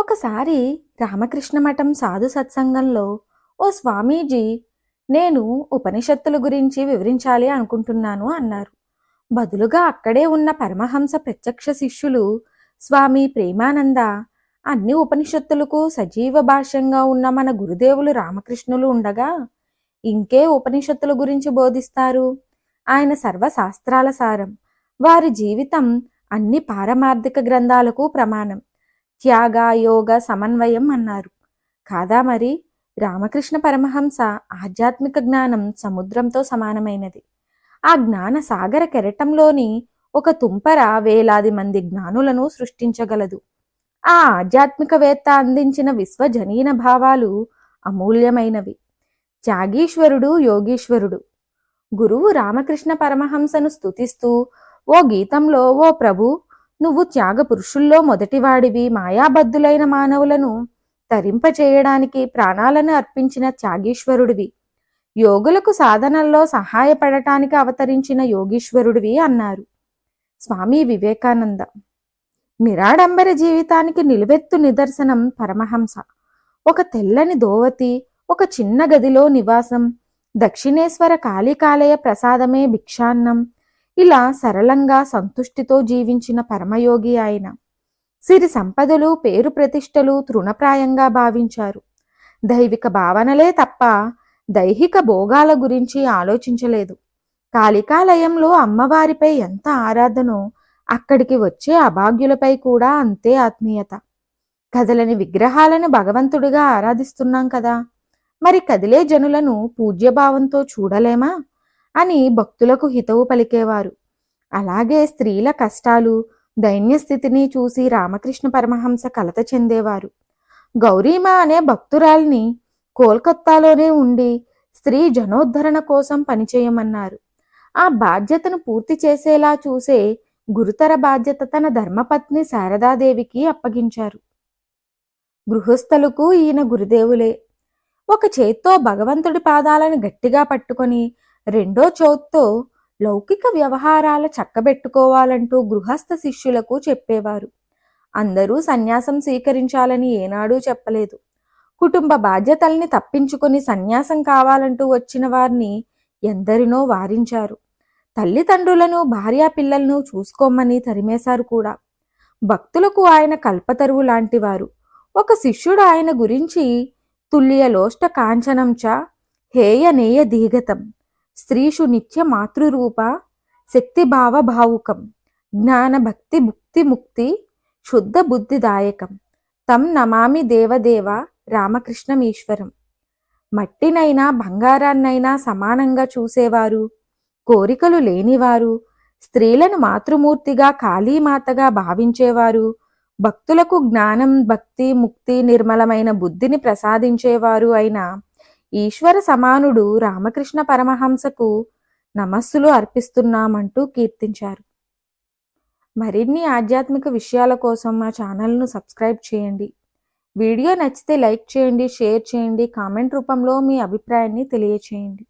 ఒకసారి రామకృష్ణ మఠం సాధు సత్సంగంలో ఓ స్వామీజీ నేను ఉపనిషత్తుల గురించి వివరించాలి అనుకుంటున్నాను అన్నారు. బదులుగా అక్కడే ఉన్న పరమహంస ప్రత్యక్ష శిష్యులు స్వామి ప్రేమానంద అన్ని ఉపనిషత్తులకు సజీవ భాష్యంగా ఉన్న మన గురుదేవులు రామకృష్ణులు ఉండగా ఇంకే ఉపనిషత్తుల గురించి బోధిస్తారు? ఆయన సర్వశాస్త్రాల సారం. వారి జీవితం అన్ని పారమార్థిక గ్రంథాలకు ప్రమాణం. త్యాగ యోగ సమన్వయం అన్నారు. కాదా మరి? రామకృష్ణ పరమహంస ఆధ్యాత్మిక జ్ఞానం సముద్రంతో సమానమైనది. ఆ జ్ఞాన సాగర కెరటంలోని ఒక తుంపర వేలాది మంది జ్ఞానులను సృష్టించగలదు. ఆ ఆధ్యాత్మికవేత్త అందించిన విశ్వజనీన భావాలు అమూల్యమైనవి. త్యాగీశ్వరుడు యోగీశ్వరుడు. గురువు రామకృష్ణ పరమహంసను స్తుతిస్తూ ఓ గీతంలో ఓ ప్రభు నువ్వు త్యాగ పురుషుల్లో మొదటివాడివి. మాయాబద్ధులైన మానవులను తరింపచేయడానికి ప్రాణాలను అర్పించిన త్యాగీశ్వరుడివి. యోగులకు సాధనల్లో సహాయపడటానికి అవతరించిన యోగీశ్వరుడివి అన్నారు. స్వామి వివేకానంద. నిరాడంబర జీవితానికి నిలువెత్తు నిదర్శనం పరమహంస. ఒక తెల్లని దోవతి ఒక చిన్న గదిలో నివాసం దక్షిణేశ్వర కాళికాలయ ప్రసాదమే భిక్షాన్నం ఇలా సరళంగా సంతుష్టితో జీవించిన పరమయోగి ఆయన. సిరి సంపదలు పేరు ప్రతిష్టలు తృణప్రాయంగా భావించారు. దైవిక భావనలే తప్ప దైహిక భోగాల గురించి ఆలోచించలేదు. కాళికాలయంలో అమ్మవారిపై ఎంత ఆరాధనో అక్కడికి వచ్చే అభాగ్యులపై కూడా అంతే ఆత్మీయత. కదలని విగ్రహాలను భగవంతుడిగా ఆరాధిస్తున్నాం కదా! మరి కదిలే జనులను పూజ్యభావంతో చూడలేమా? అని భక్తులకు హితవు పలికేవారు. అలాగే స్త్రీల కష్టాలు దైన్యస్థితిని చూసి రామకృష్ణ పరమహంస కలత చెందేవారు. గౌరీమ అనే భక్తురాల్ని కోల్కత్తాలోనే ఉండి స్త్రీ జనోద్ధరణ కోసం పనిచేయమన్నారు. ఆ బాధ్యతను పూర్తి చేసేలా చూసే గురుతర బాధ్యత తన ధర్మపత్ని శారదాదేవికి అప్పగించారు. గృహస్థులకు ఈయన గురుదేవులే. ఒక చేత్తో భగవంతుడి పాదాలను గట్టిగా పట్టుకొని రెండో చోత్తో లౌకిక వ్యవహారాల చక్కబెట్టుకోవాలంటూ గృహస్థ శిష్యులకు చెప్పేవారు. అందరూ సన్యాసం స్వీకరించాలని ఏనాడూ చెప్పలేదు. కుటుంబ బాధ్యతల్ని తప్పించుకొని సన్యాసం కావాలంటూ వచ్చిన వారిని ఎందరినో వారించారు. తల్లిదండ్రులను భార్యా పిల్లలను చూసుకోమని తరిమేశారు కూడా. భక్తులకు ఆయన కల్పతరువు లాంటివారు. ఒక శిష్యుడు ఆయన గురించి తుల్యలోష్ట కాంచనం చ హేయనేయ దీగతం స్త్రీషు నిత్య మాతృరూప శక్తిభావ భావుకం జ్ఞాన భక్తి ముక్తి ముక్తి శుద్ధ బుద్ధిదాయకం తం నమామి దేవదేవ రామకృష్ణమీశ్వరం. మట్టినైనా బంగారాన్నైనా సమానంగా చూసేవారు కోరికలు లేనివారు స్త్రీలను మాతృమూర్తిగా కాళీమాతగా భావించేవారు భక్తులకు జ్ఞానం భక్తి ముక్తి నిర్మలమైన బుద్ధిని ప్రసాదించేవారు అయిన ఈశ్వర సమానుడు రామకృష్ణ పరమహంసకు నమస్సులు అర్పిస్తున్నామంటూ కీర్తించారు. మరిన్ని ఆధ్యాత్మిక విషయాల కోసం మా ఛానల్ను సబ్స్క్రైబ్ చేయండి. వీడియో నచ్చితే లైక్ చేయండి షేర్ చేయండి కామెంట్ రూపంలో మీ అభిప్రాయాన్ని తెలియచేయండి.